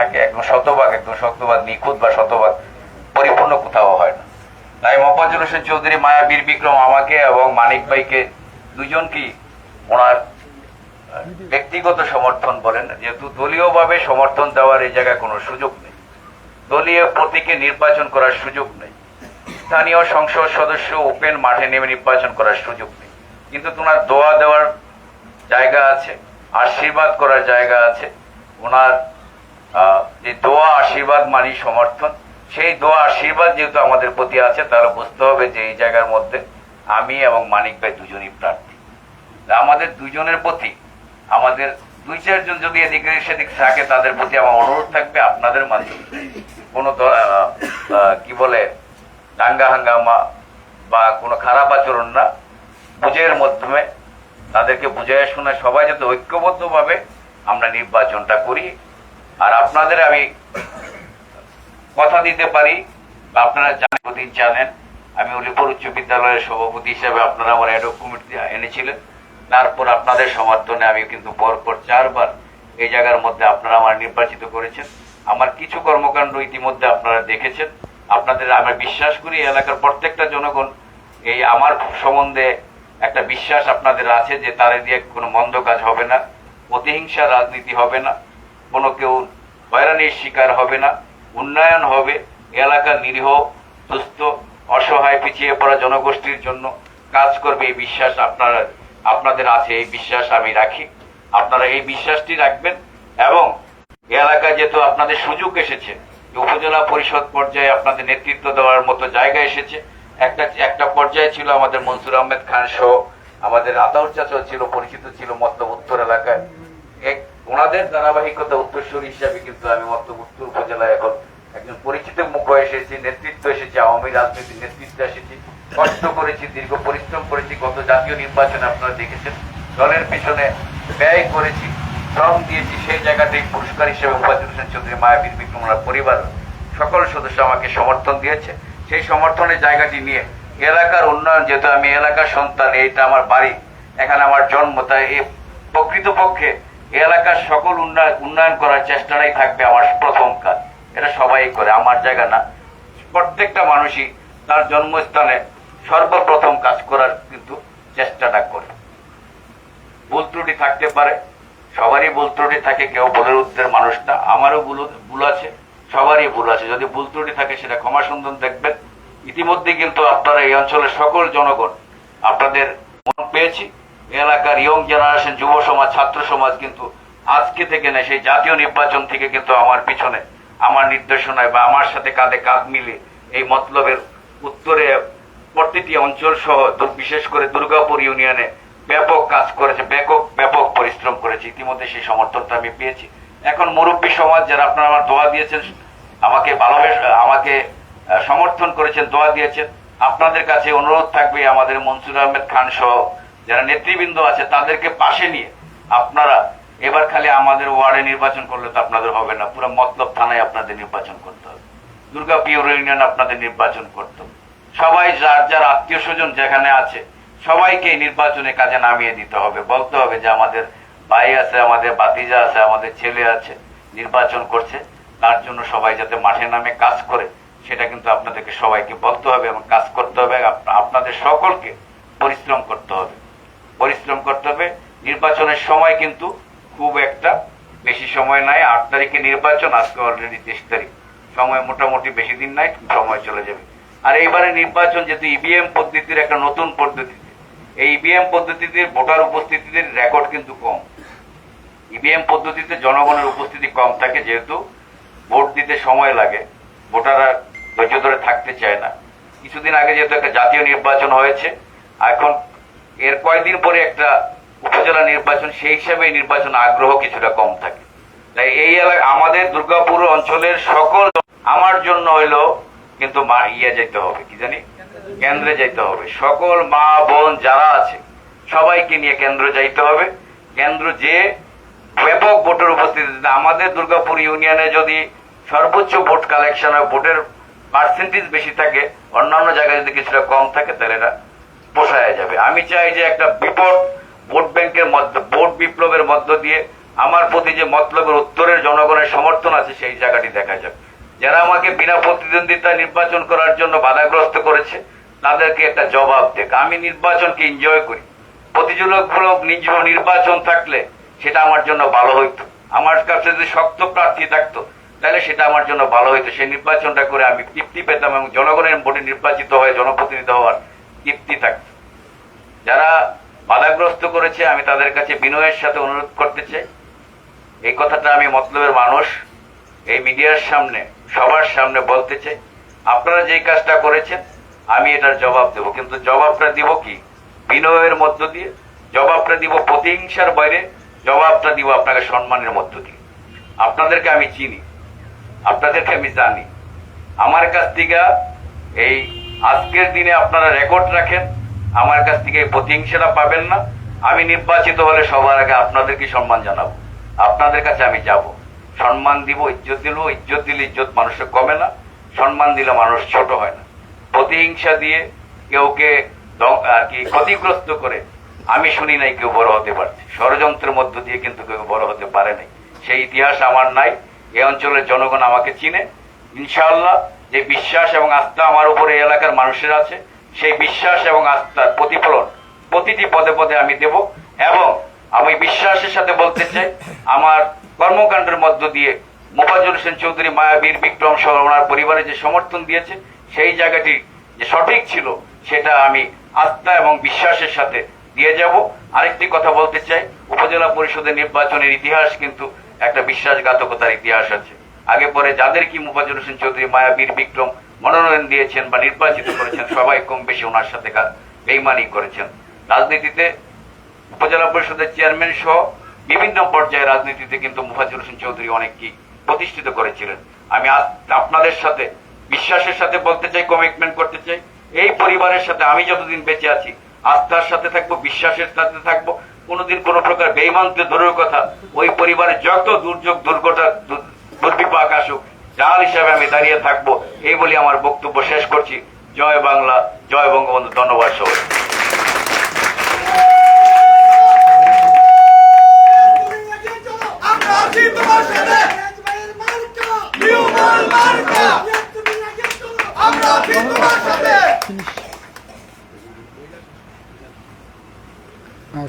থাকে, একদম শতভাগ একদম শতভাগ নিখুঁত বা শতভাগ, পরিপূর্ণ কোথাও হয় না। তাই মফাজুল হোসেন চৌধুরী, মায়া বীর বিক্রম, আমাকে এবং মানিক ভাইকে দুজনকেই ওনার ব্যক্তিগত সমর্থন বলেন, যেহেতু দলীয়ভাবে সমর্থন দেওয়ার এই জায়গায় কোনো সুযোগ নেই। দলীয় প্রতীকে নির্বাচন করার সুযোগ নেই। স্থানীয় সংসদ সদস্য ওপেন মাঠে নেমে নির্বাচন করার সুযোগ নেই। কিন্তু তোমার দোয়া দেওয়ার জায়গা আছে, আশীর্বাদ করার জায়গা আছে, ওনার যে দোয়া, আশীর্বাদ, মানি, সমর্থন, সেই দোয়া, আশীর্বাদ যেহেতু আমাদের প্রতি আছে, তাহলে বুঝতে হবে যে এই জায়গার মধ্যে আমি এবং মানিক ভাই দুজনই প্রার্থী। আমাদের দুজনের প্রতি, আমাদের দুই চারজন যদি এদিকে সেদিক থাকে, তাদের প্রতি আমার অনুরোধ থাকবে আপনাদের মাঝে। কোনো কি বলে, দাঙ্গা হাঙ্গামা বা কোনো খারাপ আচরণ না। বুঝের মাধ্যমে তাদেরকে বুঝাই শুনে সবাই যাতে ঐক্যবদ্ধভাবে আমরা নির্বাচনটা করি। আর আপনাদের আমি কথা দিতে পারি, আপনারা জানেন জানেন। আমি উলিপুর উচ্চ বিদ্যালয়ের সভাপতি হিসেবে আপনারা আমার কমিটি এনেছিলেন। তারপর আপনাদের সমর্থনে আমি কিন্তু পরপর চারবার এই জায়গার মধ্যে আপনারা আমার নির্বাচিত করেছেন। আমার কিছু কর্মকাণ্ড ইতিমধ্যে আপনারা দেখেছেন। আপনাদের আমি বিশ্বাস করি এলাকার প্রত্যেকটা জনগণ এই আমার সম্বন্ধে একটা বিশ্বাস আপনাদের আছে যে তারে দিয়ে কোনো মন্দ কাজ হবে না প্রতিহিংসা রাজনীতি হবে না। কোনো কেউ হয়রানির শিকার হবে না, উন্নয়ন হবে এলাকার নিরীহ, দুস্থ, অসহায় পিছিয়ে পড়া জনগোষ্ঠীর জন্য কাজ করবে এই বিশ্বাস আপনারা, আপনাদের আছে, এই বিশ্বাস আমি রাখি। আপনারা এই বিশ্বাসটি রাখবেন এবং এই এলাকায় যেহেতু আপনাদের সুযোগ এসেছে, উপজেলা পরিষদ পর্যায়ে আপনাদের নেতৃত্ব দেওয়ার মতো জায়গা এসেছে। একটা একটা পর্যায়ে ছিল আমাদের মনসুর আহমেদ খান সহ, আমাদের আতাউর চাচা ছিল, পরিচিত ছিল মতলব উত্তর এলাকায়। ওনাদের ধারাবাহিকতা উত্তরসূরি হিসাবে কিন্তু আমি উত্তর উপজেলায় এখন একজন পরিচিত মুখ এসেছি, নেতৃত্ব এসেছে, আওয়ামী রাজনীতির নেতৃত্ব এসেছি, কষ্ট করেছি, দীর্ঘ পরিশ্রম করেছি, গত জাতীয় নির্বাচনে আপনারা দেখেছেন, দলের পেছনে ব্যয় করেছি, শ্রম দিয়েছি, সেই জায়গাটাই পুরস্কার হিসেবে মুবাজুল হোসেন চৌধুরী মায়াবীর বিক্রমনার পরিবার, সকল সদস্য আমাকে সমর্থন দিয়েছে। সেই সমর্থনের জায়গাটি নিয়ে এলাকার উন্নয়ন, যেহেতু আমি এলাকার সন্তান এটা আমার বাড়ি, এখানে আমার জন্ম, তাই প্রকৃতপক্ষে এলাকার সকল উন্নয়ন উন্নয়ন করার চেষ্টাটাই থাকবে আমার প্রথম কাজ। এটা সবাই করে, আমার জায়গা না। প্রত্যেকটা মানুষই তার জন্মস্থানে সর্বপ্রথম কাজ করার কিন্তু চেষ্টাটা করে। ভুল ত্রুটি থাকতে পারে, সবারই ভুল ত্রুটি থাকে, কেউ বলের উত্তরের মানুষ না, আমারও ভুল ভুল আছে, সবারই ভুল আছে। যদি ভুল ত্রুটি থাকে, সেটা ক্ষমা সুন্দর দেখবেন। ইতিমধ্যে কিন্তু আপনারা এই অঞ্চলের সকল জনগণ আপনাদের মন পেয়েছি। এলাকার ইয়ং জেনারেশন যুব সমাজ, ছাত্র সমাজ কিন্তু আজকে থেকে না সেই জাতীয় নির্বাচন থেকে কিন্তু আমার পিছনে, আমার নির্দেশনায় বা আমার সাথে কাঁধে কাঁধ মিলে এই মতলবের উত্তরে প্রতিটি অঞ্চল সহ বিশেষ করে দুর্গাপুর ইউনিয়নে ব্যাপক কাজ করেছে, ব্যাপক ব্যাপক পরিশ্রম করেছে। ইতিমধ্যে সেই সমর্থনটা আমি পেয়েছি। এখন মুরব্বী সমাজ যারা আপনারা আমার দোয়া দিয়েছেন, আমাকে ভালোবেসে, আমাকে সমর্থন করেছেন, দোয়া দিয়েছেন, আপনাদের কাছে অনুরোধ থাকবে আমাদের মনসুর আহমেদ খান সহ যারা নেতৃবৃন্দ আছে, তাদেরকে পাশে নিয়ে আপনারা এবার খালি আমাদের ওয়ার্ডে নির্বাচন করলে তো আপনাদের হবে না। পুরো মতলব থানায় আপনাদের নির্বাচন করতে হবে। দুর্গাপুর ইউনিয়ন আপনাদের নির্বাচন করতে হবে। সবাই যার যার আত্মীয় স্বজন যেখানে আছে, সবাইকে নির্বাচনে কাজে নামিয়ে দিতে হবে। বলতে হবে যে আমাদের ভাই আছে, আমাদের বাতিজা আছে, আমাদের ছেলে আছে, নির্বাচন করছে। তার জন্য সবাই যাতে মাঠে নামে কাজ করে, সেটা কিন্তু আপনাদেরকে সবাইকে বলতে হবে এবং কাজ করতে হবে। আপনাদের সকলকে পরিশ্রম করতে হবে। পরিশ্রম করতে হবে। নির্বাচনের সময় কিন্তু খুব একটা বেশি সময় নাই। আট তারিখে নির্বাচন, আজকে অলরেডি তেইশ তারিখ। সময় মোটামুটি বেশি দিন নাই সময় চলে যাবে। আর এইবারে নির্বাচন যেহেতু ইভিএম পদ্ধতির একটা নতুন পদ্ধতিতে এই ইভিএম পদ্ধতিতে ভোটার উপস্থিতির রেকর্ড কিন্তু কম। ইভিএম পদ্ধতিতে জনগণের উপস্থিতি কম থাকে যেহেতু ভোট দিতে সময় লাগে, ভোটাররা ধৈর্য ধরে থাকতে চায় না। কিছুদিন আগে যেহেতু একটা জাতীয় নির্বাচন হয়েছে, এখন এর কয়েকদিন পরে একটা উপজেলা নির্বাচন, সেই হিসাবে নির্বাচন আগ্রহ কিছুটা কম থাকে। তাই এই এলাকা আমাদের দুর্গাপুর অঞ্চলের সকল আমার জন্য হইল কিন্তু মা ইয়ে যেতে হবে, কি জানি? কেন্দ্রে যাইতে হবে। সকল মা, বোন যারা আছে, সবাইকে নিয়ে কেন্দ্র যাইতে হবে। কেন্দ্র যে ব্যাপক ভোটের উপস্থিতিতে আমাদের দুর্গাপুর ইউনিয়নে যদি সর্বোচ্চ ভোট কালেকশন হয়, ভোটের পার্সেন্টেজ বেশি থাকে, অন্যান্য জায়গায় যদি কিছুটা কম থাকে, তাহলে এটা পোষায় যাবে। আমি চাই যে একটা বিপদ ভোট ব্যাংকের মধ্য ভোট বিপ্লবের মধ্য দিয়ে আমার প্রতি যে মতলবের উত্তরের জনগণের সমর্থন আছে, সেই জায়গাটি দেখা যাবে যারা আমাকে বিনা প্রতিদ্বন্দ্বিতা নির্বাচন করার জন্য বাধাগ্রস্ত করেছে, তাদেরকে একটা জবাব দেখ। আমি নির্বাচনকে এনজয় করি। প্রতিযোগিতামূলক নিজ নির্বাচন থাকলে সেটা আমার জন্য ভালো হইতো। আমার কাছে যদি শক্ত প্রার্থী থাকতো, তাহলে সেটা আমার জন্য ভালো হইতো। সেই নির্বাচনটা করে আমি তৃপ্তি পেতাম এবং জনগণের ভোটে নির্বাচিত হয়ে জনপ্রতিনিধি হওয়ার তৃপ্তি থাকতো যারা বাধাগ্রস্ত করেছে, আমি তাদের কাছে বিনয়ের সাথে অনুরোধ করতে চাই। এই কথাটা আমি মতলবের মানুষ, এই মিডিয়ার সামনে, সবার সামনে বলতে চাই। আপনারা যেই কাজটা করেছেন, আমি এটার জবাব দেব। কিন্তু জবাবটা দিব কি? বিনয়ের মধ্য দিয়ে। জবাবটা দিব প্রতিহিংসার বাইরে, জবাবটা দিব আপনাকে সম্মানের মধ্য দিয়ে। আপনাদেরকে আমি চিনি, আপনাদেরকে আমি জানি। আমার কাছ থেকে এই আজকের দিনে আপনারা রেকর্ড রাখেন। আমার কাছ থেকে প্রতিহিংসাটা পাবেন না। আমি নির্বাচিত হলে সবার আগে আপনাদেরকে সম্মান জানাব। আপনাদের কাছে আমি যাব। সম্মান দিব, ইজ্জত দিল, ইজ্জত দিলে ইজ্জত মানুষের কমে না। সম্মান দিলে মানুষ ছোট হয় না। প্রতিহিংসা দিয়ে কেউকে আর কি ক্ষতিগ্রস্ত করে আমি শুনি নাই কেউ বড় হতে পারছে। ষড়যন্ত্রের মধ্য দিয়ে কিন্তু কেউ বড় হতে পারে নাই। সেই ইতিহাস আমার নাই। এই অঞ্চলের জনগণ আমাকে চিনে। ইনশাআল্লাহ যে বিশ্বাস এবং আস্থা আমার উপরে এলাকার মানুষের আছে, সেই বিশ্বাস এবং আস্থার প্রতিফলন প্রতিটি পদে পদে আমি দেব এবং আমি বিশ্বাসের সাথে বলতে চাই, আমার কর্মকাণ্ডের মধ্য দিয়ে মোফাজুল হোসেন চৌধুরী মায়াবীর বিক্রম সহ ওনার পরিবারে যে সমর্থন দিয়েছে, সেই জায়গাটি যে সঠিক ছিল, সেটা আমি আস্থা এবং বিশ্বাসের সাথে দিয়ে যাব। আরেকটি কথা বলতে চাই, উপজেলা পরিষদের নির্বাচনের ইতিহাস কিন্তু একটা বিশ্বাসঘাতকতার ইতিহাস আছে। আগে পরে যাদের কি মুফাজুল হোসেন চৌধুরী মায়াবীর বিক্রম মনোনয়ন দিয়েছেন বা নির্বাচিত করেছেন, সবাই কম বেশি ওনার সাথে বেইমানি করেছেন। রাজনীতিতে উপজেলা পরিষদের চেয়ারম্যান সহ বিভিন্ন পর্যায়ে রাজনীতিতে কিন্তু মুফাজুল হোসেন চৌধুরী অনেক কি প্রতিষ্ঠিত করেছিলেন। আমি আপনাদের সাথে, বিশ্বাসের সাথে বলতে চাই কমিটমেন্ট করতে চাই, এই পরিবারের সাথে আমি যতদিন বেঁচে আছি আস্থার সাথে থাকব, বিশ্বাসের সাথে থাকব, কোনোদিন কোনো প্রকার বেইমানকে দূরের কথা, ওই পরিবারের যত দুর্যোগ, দুর্ঘটনা দুর্বিপাক আসুক। জাল হিসাবে আমি দাঁড়িয়ে থাকব এই বলে আমার বক্তব্য শেষ করছি। জয় বাংলা জয় বঙ্গবন্ধু ধন্যবাদ সবাই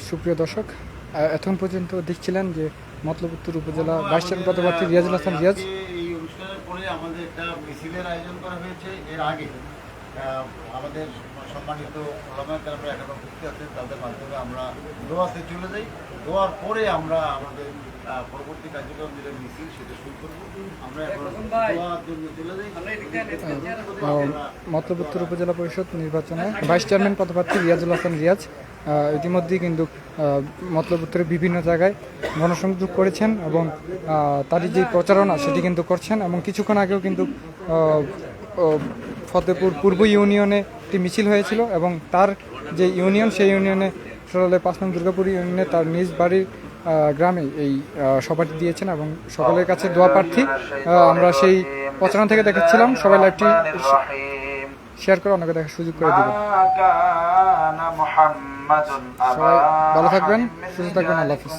সুপ্রিয় দর্শক এতক্ষণ পর্যন্ত দেখছিলেন যে মতলব উত্তর উপজেলা ভাইস চেয়ারম্যান পদপ্রার্থী রিয়াজুল হাসান রিয়াজ। এই অনুষ্ঠানের পরে আমাদের একটা আয়োজন করা হয়েছে। এর আগে আমাদের সম্মানিত আছে, তাদের মাধ্যমে আমরা দোয়াতে চলে যাই। দোয়ার পরে আমরা আমাদের পরবর্তী কার্যক্রম যেটা মিছিল সেটা শুরু করব। আমরা মতলব উত্তর উপজেলা পরিষদ নির্বাচনে ভাইস চেয়ারম্যান পদপ্রার্থী রিয়াজুল হাসান রিয়াজ ইতিমধ্যেই কিন্তু আহ, মতলব উত্তরের বিভিন্ন জায়গায় গণসংযোগ করেছেন এবং তারই যে প্রচারণা সেটি কিন্তু করছেন এবং কিছুক্ষণ আগেও কিন্তু ফতেপুর পূর্ব ইউনিয়নে একটি মিছিল হয়েছিল এবং তার যে ইউনিয়ন সেই ইউনিয়নে সরলে পাঁচ নং দুর্গাপুর ইউনিয়নে তার নিজ বাড়ির গ্রামে এই সভাটি দিয়েছেন এবং সকলের কাছে দোয়া প্রার্থী। আমরা সেই প্রচারণ থেকে দেখাচ্ছিলাম। সবাই লাইভটি শেয়ার করে অনেকে দেখার সুযোগ করে দেবেন। সবাই ভালো থাকবেন সুস্থ থাকবেন আল্লাহ হাফিজ।